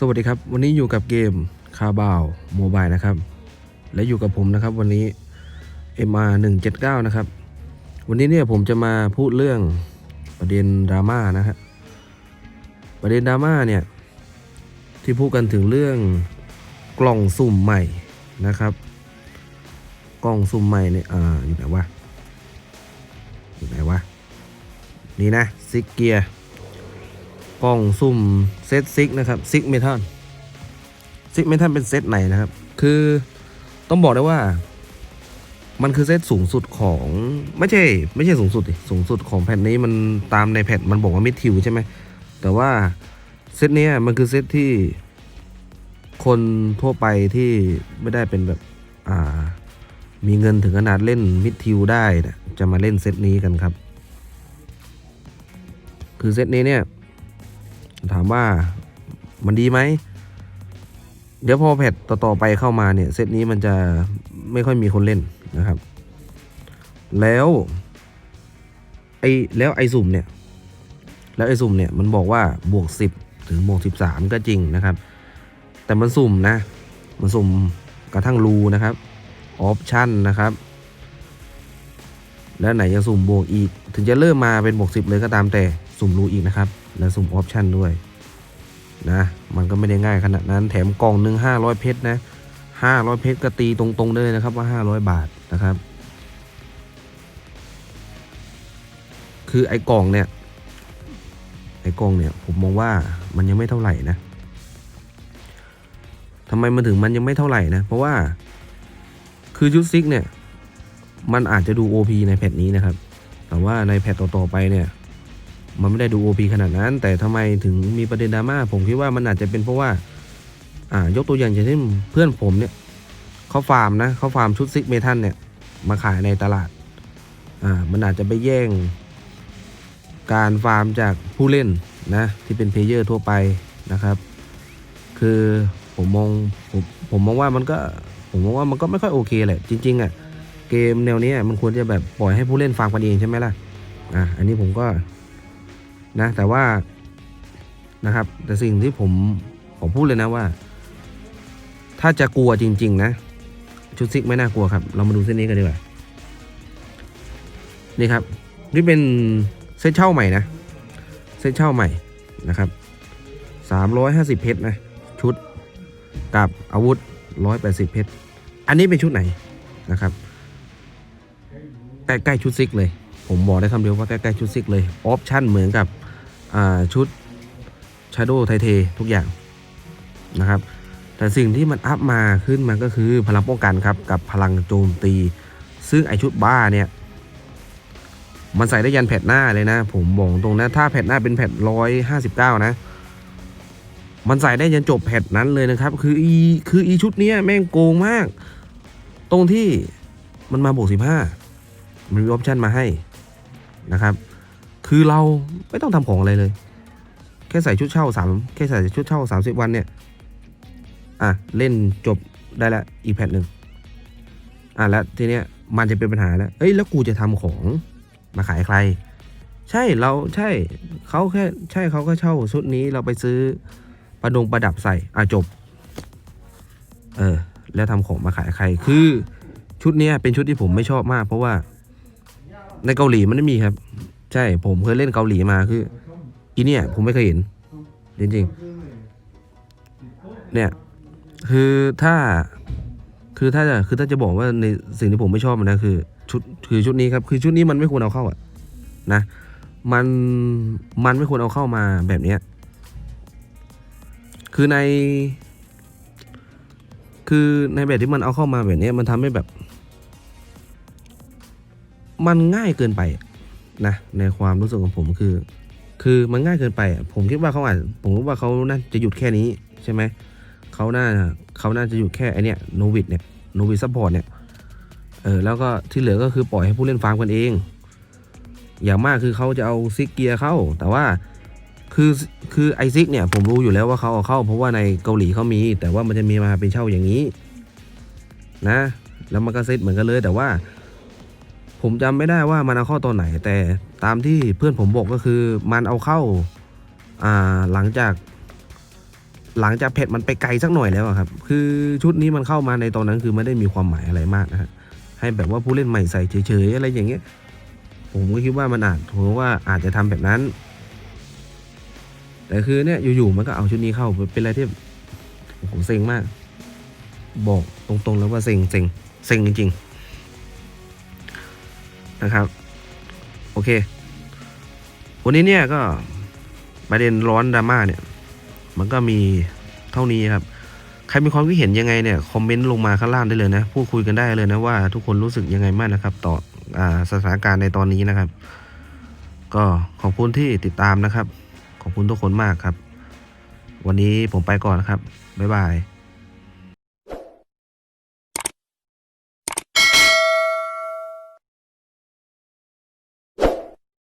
สวัสดีครับ วันนี้อยู่กับเกมคาบาวโมบายนะครับ และอยู่กับผมนะครับวันนี้ MR 179นะครับ วันนี้เนี่ยผมจะมาพูดเรื่องประเด็นดราม่านะฮะประเด็นดราม่าเนี่ย ที่พูดกันถึงเรื่องกล่องสุ่มใหม่นะครับ กล่องสุ่มใหม่เนี่ยอ่าอยู่ไหนวะอยู่ไหนวะนี่นะซิกเกีย กล่องสุ่มเซตซิกนะครับซิกเมทัลซิกเมทัลเป็นเซตไหนนะครับ คือต้องบอกได้ว่า มันคือเซตสูงสุดของไม่ใช่ไม่ใช่สูงสุดสูงสุดของแผ่นนี้มันตามในแผ่นมันบอกว่ามิดทิวใช่ไหมแต่ว่าเซตนี้มันคือเซตที่คนทั่วไปที่ไม่ได้เป็นแบบอ่ามีเงินถึงขนาดเล่นมิดทิวได้นะจะมาเล่นเซตนี้กันครับ คือเซตนี้เนี่ย ถามว่ามันดีไหม เดี๋ยวพอแพทต่อๆไปเข้ามาเนี่ย เซตนี้มันจะไม่ค่อยมีคนเล่นนะครับ แล้วไอแล้วไอสุ่มเนี่ย แล้วไอสุ่มเนี่ยมันบอกว่าบวก 10 ถึงบวก 13 ก็จริงนะครับ แต่มันสุ่มนะ มันสุ่มกระทั่งรูนะครับออปชั่นนะครับ แล้วไหนจะสุ่มบวกอีก ถึงจะเริ่มมาเป็นบวก10 เลยก็ตามแต่สุ่มรูอีกนะครับ และสุ่มออปชั่นด้วยนะ มันก็ไม่ได้ง่ายขนาดนั้น แถมกล่องหนึ่งห้าร้อยเพชรนะห้าร้อยเพชรก็ตีตรงๆเลยนะครับว่าห้าร้อยบาทนะครับ คือไอ้กล่องเนี่ย ไอ้กล่องเนี่ย ผมมองว่ามันยังไม่เท่าไหร่นะทำไมมันถึงมันยังไม่เท่าไหร่นะ เพราะว่า คือชุดซิกเนี่ย มันอาจจะดู OP ในแพทนี้นะครับ แต่ว่าในแพทต่อๆไปเนี่ย มันไม่ได้ดู OP ขนาดนั้น แต่ทำไมถึงมีประเด็นดราม่าผมคิดว่ามันอาจจะเป็นเพราะว่าอ่ายกตัวอย่างเช่นเพื่อนผมเนี่ยเขาฟาร์มนะเขาฟาร์มชุดซิกเมทัลเนี่ยมาขายในตลาดอ่ามันอาจจะไปแย่ง การฟาร์มจากผู้เล่นนะที่เป็นเพลเยอร์ทั่วไปนะครับ คือผมมองผมผมมองว่ามันก็ผมมองว่ามันก็ไม่ค่อยโอเคแหละจริงๆอะเกมแนวนี้มันควรจะแบบปล่อยให้ผู้เล่นฟาร์มกันเองใช่ไหมล่ะอะอันนี้ผมก็ นะแต่ว่านะครับ แต่สิ่งที่ผมผมพูดเลยนะว่า ถ้าจะกลัวจริง ๆ นะ ชุดซิกไม่น่ากลัวครับ เรามาดูเส้นนี้กันดีกว่านี่ครับ นี่เป็นเส้นเช่าใหม่นะ เส้นเช่าใหม่นะครับสามร้อยห้าสิบเพชรนะ ชุดกับอาวุธร้อยแปดสิบเพชร อันนี้เป็นชุดไหนนะครับ ใกล้ๆชุดซิกเลย ผมบอกได้คำเดียวว่าใกล้ๆชุดซิกเลย ออปชั่นเหมือนกับชุด Shadow ไทเททุกอย่างนะครับ แต่สิ่งที่มันอัพมาขึ้นมันก็คือพลังป้องกันครับ กับพลังโจมตี ซึ่งไอชุดบ้าเนี่ย มันใส่ได้ยันแผ่นหน้าเลยนะ ผมบอกตรงนะ ถ้าแผ่นหน้าเป็นแผ่นร้อยห้าสิบเก้านะ มันใส่ได้ยันจบแผ่นนั้นเลยนะครับ คืออีคืออีชุดเนี้ยแม่งโกงมาก ตรงที่มันมาบวกสิบห้ามันมีออปชั่นมาให้ นะครับ คือเราไม่ต้องทำของอะไรเลย แค่ใส่ชุดเช่าสามแค่ใส่ชุดเช่าสามสิบวันเนี่ย อะเล่นจบได้ละอีกแผ่นหนึ่งอะแล้วทีเนี้ยมันจะเป็นปัญหาแล้วเอ้ยแล้วกูจะทำของมาขายใคร ใช่เราใช่เขาแค่ใช่เขาก็เช่าชุดนี้เราไปซื้อประดงประดับใส่อะจบ เออ แล้วทำของมาขายใครคือชุดเนี้ยเป็นชุดที่ผมไม่ชอบมาก เพราะว่า ในเกาหลีมันไม่มีครับ ใช่ผมเคยเล่นเกาหลีมาคืออีเนี่ย ผมไม่เคยเห็น จริงๆ เนี่ย คือถ้า คือถ้าจะคือถ้าจะบอกว่าในสิ่งที่ผมไม่ชอบมันนะคือ ชุดคือชุดนี้ครับ คือชุดนี้มันไม่ควรเอาเข้าอะนะ มันมันไม่ควรเอาเข้ามาแบบเนี้ยคือใน คือในแบบที่มันเอาเข้ามาแบบนี้มันทำให้แบบ มันง่ายเกินไปนะในความรู้สึกของผมคือ คือมันง่ายเกินไป ผมคิดว่าเขาอาจผมคิดว่าเขาน่าจะหยุดแค่นี้ใช่ไหมเขาน่าเขาน่าจะหยุดแค่ไอเนี้ยโนวิดเนี่ยโนวิดซัพพอร์ตเนี่ยเออแล้วก็ที่เหลือก็คือปล่อยให้ผู้เล่นฟาร์มกันเอง อย่างมากคือเขาจะเอาซิกเกียร์เข้า แต่ว่าคือคือไอซิกเนี่ยผมรู้อยู่แล้วว่าเขาเอาเข้า เพราะว่าในเกาหลีเขามี แต่ว่ามันจะมีมาเป็นเช่าอย่างนี้ นะ แล้วมันก็เซตเหมือนกันเลยแต่ว่า ผมจำไม่ได้ว่ามันเอาเข้าตอนไหน แต่ตามที่เพื่อนผมบอกก็คือมันเอาเข้าอ่าหลังจาก หลังจากเพจมันไปไกลสักหน่อยแล้วครับ คือชุดนี้มันเข้ามาในตอนนั้นคือไม่ได้มีความหมายอะไรมากนะฮะให้แบบว่าผู้เล่นใหม่ใส่เฉยๆอะไรอย่างเงี้ย ผมก็คิดว่ามันอาจผมว่าอาจจะทำแบบนั้น แต่คือเนี่ยอยู่ๆมันก็เอาชุดนี้เข้าเป็นอะไรที่โอ้โหเซ็งมาก บอกตรงๆแล้วว่าเซ็งเซ็งเซ็งจริงๆ นะครับ โอเค วันนี้เนี่ยก็ประเด็นร้อนดราม่าเนี่ย มันก็มีเท่านี้ครับ ใครมีความคิดเห็นยังไงเนี่ยคอมเมนต์ลงมาข้างล่างได้เลยนะ พูดคุยกันได้เลยนะว่าทุกคนรู้สึกยังไงบ้างนะครับ ต่ออสถานการณ์ในตอนนี้นะครับ ก็ขอบคุณที่ติดตามนะครับ ขอบคุณทุกคนมากครับ วันนี้ผมไปก่อนนะครับ บ๊ายบาย